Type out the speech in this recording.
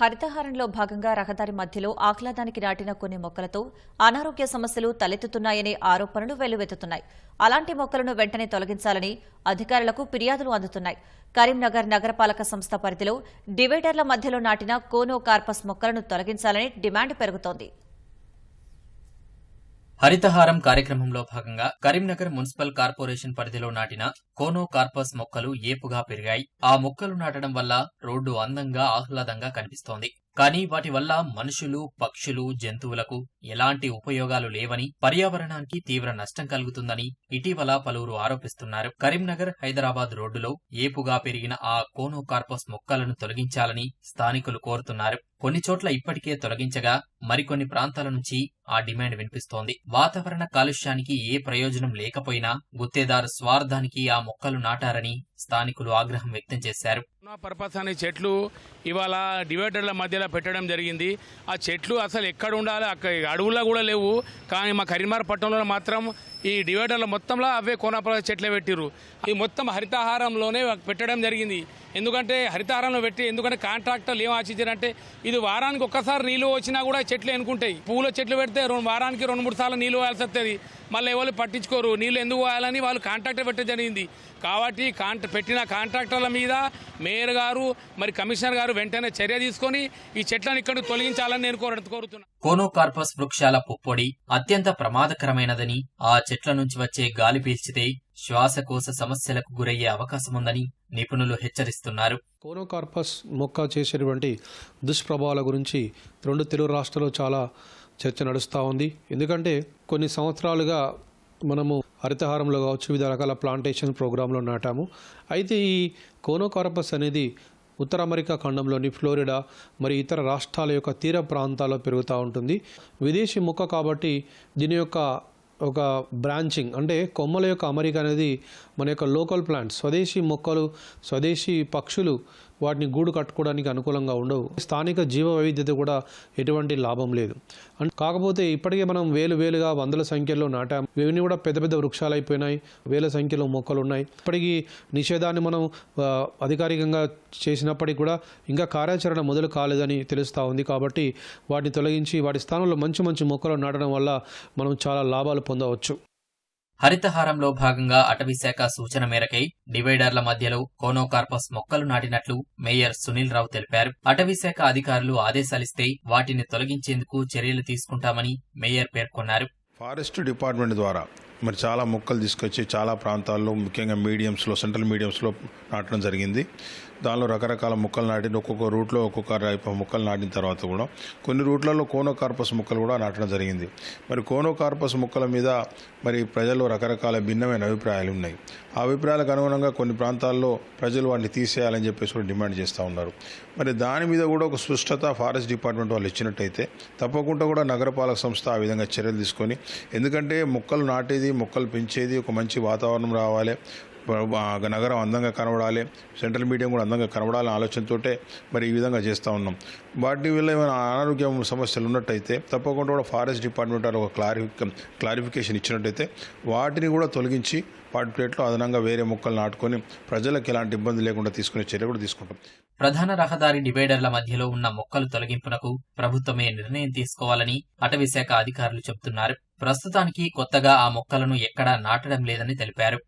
హరితహారంలో భాగంగా రహదారి మధ్యలో ఆహ్లాదానికి నాటిన కొన్ని మొక్కలతో అనారోగ్య సమస్యలు తలెత్తుతున్నాయనే ఆరోపణలు వెల్లువెత్తుతున్నాయి. అలాంటి మొక్కలను వెంటనే తొలగించాలని అధికారులకు ఫిర్యాదులు అందుతున్నాయి. కరీంనగర్ నగరపాలక సంస్థ పరిధిలో డివైడర్ల మధ్యలో నాటిన కోనో కార్పస్ మొక్కలను తొలగించాలని డిమాండ్ పెరుగుతోంది. హరితహారం కార్యక్రమంలో భాగంగా కరీంనగర్ మున్సిపల్ కార్పొరేషన్ పరిధిలో నాటిన కోనో కార్పస్ మొక్కలు ఏపుగా పెరిగాయి. ఆ మొక్కలు నాటడం వల్ల రోడ్డు అందంగా ఆహ్లాదంగా కనిపిస్తోంది. కానీ వాటి వల్ల మనుషులు పక్షులు జంతువులకు ఎలాంటి ఉపయోగాలు లేవని పర్యావరణానికి తీవ్ర నష్టం కలుగుతుందని ఇటీవల పలువురు ఆరోపిస్తున్నారు. కరీంనగర్ హైదరాబాద్ రోడ్డులో ఏపుగా పెరిగిన ఆ కోనో కార్పస్ మొక్కలను తొలగించాలని స్థానికులు కోరుతున్నారు. కొన్ని చోట్ల ఇప్పటికే తొలగించగా మరికొన్ని ప్రాంతాల నుంచి ఆ డిమాండ్ వినిపిస్తోంది. వాతావరణ కాలుష్యానికి ఏ ప్రయోజనం లేకపోయినా గుత్తేదారు స్వార్థానికి ఆ మొక్కలు నాటారని స్థానికులు ఆగ్రహం వ్యక్తం చేశారు. పర్పస్ అనే చెట్లు ఇవాళ డివైడర్ల మధ్యలో పెట్టడం జరిగింది. ఆ చెట్లు అసలు ఎక్కడ ఉండాలి? అక్కడ అడవుల్లో కూడా లేవు. కానీ మా కరీంనగర్ పట్టణంలో మాత్రం ఈ డివైడర్ల మొత్తంలో అవే కోనపల చెట్లే పెట్టిర్రు. ఈ మొత్తం హరితహారంలోనే పెట్టడం జరిగింది. ఎందుకంటే హరితహారంలో పెట్టి ఎందుకంటే కాంట్రాక్టర్లు ఏం ఆశించారంటే ఇది వారానికి ఒక్కసారి నీళ్ళు వచ్చినా కూడా చెట్లు ఎన్నుకుంటాయి పూల చెట్లు పెడితే రెండు వారానికి రెండు మూడు సార్లు నీళ్ళు పోయాల్సి వస్తుంది. మళ్ళీ ఎవరు పట్టించుకోరు. నీళ్ళు ఎందుకు పోయాలని వాళ్ళు కాంట్రాక్టర్ పెట్టడం జరిగింది. కాబట్టి కాంట్ర పెట్టిన కాంట్రాక్టర్ల మీద మేయర్ గారు మరి కమిషనర్ గారు వెంటనే చర్య తీసుకొని ఈ చెట్లను ఇక్కడ తొలగించాలని నేను కోర కోరుతున్నాను కోనోకార్పస్ వృక్షాల పుప్పొడి అత్యంత ప్రమాదకరమైనదని ఆ చెట్ల నుంచి వచ్చే గాలి పీల్చితే శ్వాసకోశ సమస్యలకు గురయ్యే అవకాశముందని నిపుణులు హెచ్చరిస్తున్నారు. కోనోకార్పస్ మొక్క చేసేటువంటి దుష్ప్రభావాల గురించి రెండు తెలుగు రాష్ట్రాల్లో చాలా చర్చ నడుస్తూ ఉంది. ఎందుకంటే కొన్ని సంవత్సరాలుగా మనము హరితహారంలో కావచ్చు వివిధ రకాల ప్లాంటేషన్ ప్రోగ్రాంలో నాటాము. అయితే ఈ కోనోకార్పస్ అనేది ఉత్తర అమెరికా ఖండంలోని ఫ్లోరిడా మరి ఇతర రాష్ట్రాల యొక్క తీర ప్రాంతాల్లో పెరుగుతూ ఉంటుంది. విదేశీ మొక్క కాబట్టి దీని యొక్క ఒక బ్రాంచింగ్ అంటే కొమ్మల యొక్క అమరిక అనేది మన యొక్క లోకల్ ప్లాంట్స్ స్వదేశీ మొక్కలు స్వదేశీ పక్షులు వాటిని గూడు కట్టుకోవడానికి అనుకూలంగా ఉండవు. స్థానిక జీవ వైవిధ్యత కూడా ఎటువంటి లాభం లేదు. అండ్ కాకపోతే ఇప్పటికే మనం వేలు వేలుగా వందల సంఖ్యలో నాటాం. ఇవన్నీ కూడా పెద్ద పెద్ద వృక్షాలు అయిపోయినాయి. వేల సంఖ్యలో మొక్కలు ఉన్నాయి. ఇప్పటికీ నిషేధాన్ని మనం అధికారికంగా చేసినప్పటికీ కూడా ఇంకా కార్యాచరణ మొదలు కాలేదని తెలుస్తూ ఉంది. కాబట్టి వాటిని తొలగించి వాటి స్థానంలో మంచి మంచి మొక్కలు నాటడం వల్ల మనం చాలా లాభాలు పొందవచ్చు. హరితహారంలో భాగంగా అటవీశాఖ సూచన మేరకై డివైడర్ల మధ్యలో కోనోకార్పస్ మొక్కలు నాటినట్లు మేయర్ సునీల్ రావు తెలిపారు. అటవీశాఖ అధికారులు ఆదేశాలిస్తే వాటిని తొలగించేందుకు చర్యలు తీసుకుంటామని మేయర్ పేర్కొన్నారు. ఫారెస్ట్ డిపార్ట్మెంట్ ద్వారా మరి చాలా మొక్కలు తీసుకొచ్చి చాలా ప్రాంతాల్లో ముఖ్యంగా మీడియంస్లో సెంట్రల్ మీడియంస్లో నాటడం జరిగింది. దానిలో రకరకాల మొక్కలు నాటిన ఒక్కొక్క రూట్లో ఒక్కొక్క రకం మొక్కలు నాటిన తర్వాత కూడా కొన్ని రూట్లలో కోనోకార్పస్ మొక్కలు కూడా నాటడం జరిగింది. మరి కోనోకార్పస్ మొక్కల మీద మరి ప్రజలు రకరకాల భిన్నమైన అభిప్రాయాలు ఉన్నాయి. ఆ అభిప్రాయాలకు అనుగుణంగా కొన్ని ప్రాంతాల్లో ప్రజలు వాటిని తీసేయాలని చెప్పేసి కూడా డిమాండ్ చేస్తూ ఉన్నారు. మరి దాని మీద కూడా ఒక స్పష్టత ఫారెస్ట్ డిపార్ట్మెంట్ వాళ్ళు ఇచ్చినట్టయితే తప్పకుండా కూడా నగరపాలక సంస్థ ఆ విధంగా చర్యలు తీసుకొని ఎందుకంటే మొక్కలు నాటేది మొక్కలు పెంచేది ఒక మంచి వాతావరణం రావాలి. నగరం అందంగా కనబడాలి. సెంట్రల్ మీడియం కూడా అందంగా కనబడాలని ఆలోచనతోటే మరి ఈ విధంగా చేస్తూ ఉన్నాం. వాటి వల్ల ఏమైనా అనారోగ్య సమస్యలు ఉన్నట్టయితే తప్పకుండా కూడా ఫారెస్ట్ డిపార్ట్మెంట్ వారు ఒక క్లారి క్లారిఫికేషన్ ఇచ్చినట్టయితే వాటిని కూడా తొలగించి వాటి ప్లేట్లో అదనంగా వేరే మొక్కలు నాటుకొని ప్రజలకు ఎలాంటి ఇబ్బంది లేకుండా తీసుకునే చర్య కూడా తీసుకుంటాం. ప్రధాన రహదారి డివైడర్ల మధ్యలో ఉన్న మొక్కలు తొలగింపునకు ప్రభుత్వమే నిర్ణయం తీసుకోవాలని అటవీశాఖ అధికారులు చెబుతున్నారు. ప్రస్తుతానికి కొత్తగా ఆ మొక్కలను ఎక్కడా నాటడం లేదని తెలిపారు.